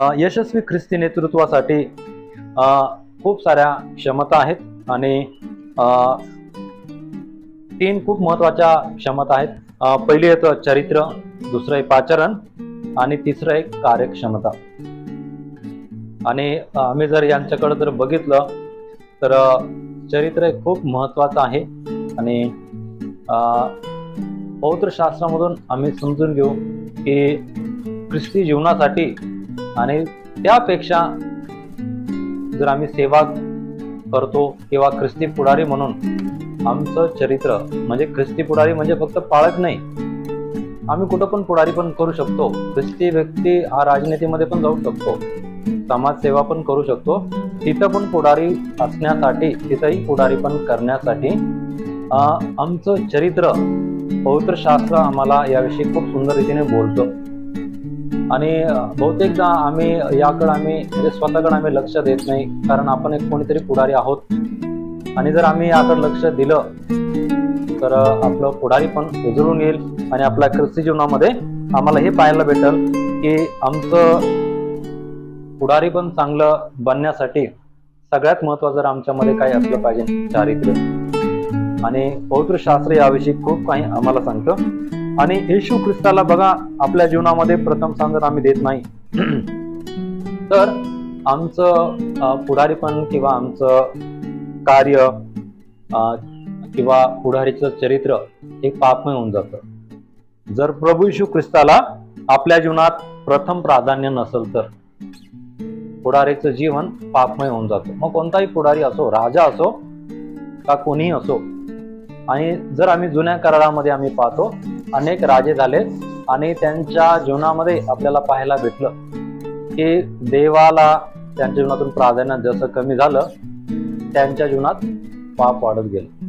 यशस्वी ख्रिस्ती नेतृत्वासाठी खूप साऱ्या क्षमता आहेत आणि तीन खूप महत्त्वाच्या क्षमता आहेत. पहिली येतं चरित्र दुसरं आहे पाचरण आणि तिसरं आहे कार्यक्षमता. आणि आम्ही जर यांच्याकडे जर बघितलं तर चरित्र हे खूप महत्वाचं आहे आणि अ, शास्त्रामधून आम्ही समजून घेऊ की ख्रिस्ती जीवनासाठी आणि त्यापेक्षा जर आम्ही सेवा करतो किंवा ख्रिस्ती पुढारी म्हणून आमचं चरित्र म्हणजे ख्रिस्ती पुढारी म्हणजे फक्त पाळत नाही. आम्ही कुठं पण पुढारी पण करू शकतो. ख्रिस्ती व्यक्ती हा राजनीतीमध्ये पण जाऊ शकतो. समाजसेवा पण करू शकतो. तिथं पण पुढारी असण्यासाठी तिथंही पुढारी पण करण्यासाठी आमचं चरित्र पवित्र शास्त्र आम्हाला याविषयी खूप सुंदर रीतीने बोलतं. आणि बहुतेकदा आम्ही याकडे आम्ही म्हणजे स्वतःकडे आम्ही लक्ष देत नाही कारण आपण एक कोणीतरी पुढारी आहोत. आणि जर आम्ही याकडे लक्ष दिलं तर आपलं पुढारी पण उजळून येईल आणि आपल्या ख्रिस्ती जीवनामध्ये आम्हाला हे पाहायला भेटल की आमचं पुढारी पण चांगलं बनण्यासाठी सगळ्यात महत्वाचं जर आमच्यामध्ये काय असलं पाहिजे चारित्र्य. आणि पौत्र शास्त्र याविषयी खूप काही आम्हाला सांगतं. आणि येशू ख्रिस्ताला बघा आपल्या जीवनामध्ये प्रथम स्थान आम्ही देत नाही. तर आमचं पुढारीपण किंवा आमचं कार्य किंवा पुढारीचं चरित्र हे पापमय होऊन जातं. जर प्रभू येशू ख्रिस्ताला आपल्या जीवनात प्रथम प्राधान्य नसेल तर पुढारीचं जीवन पापमय होऊन जातं. मग कोणताही पुढारी असो राजा असो का कोणीही असो आणि जर आम्ही जुन्या करारामध्ये आम्ही पाहतो अनेक राजे झाले आणि त्यांच्या जीवनामध्ये आपल्याला पाहायला भेटलं की देवाला त्यांच्या जीवनातून प्राधान्य जसं कमी झालं त्यांच्या जीवनात पाप वाढत गेलं.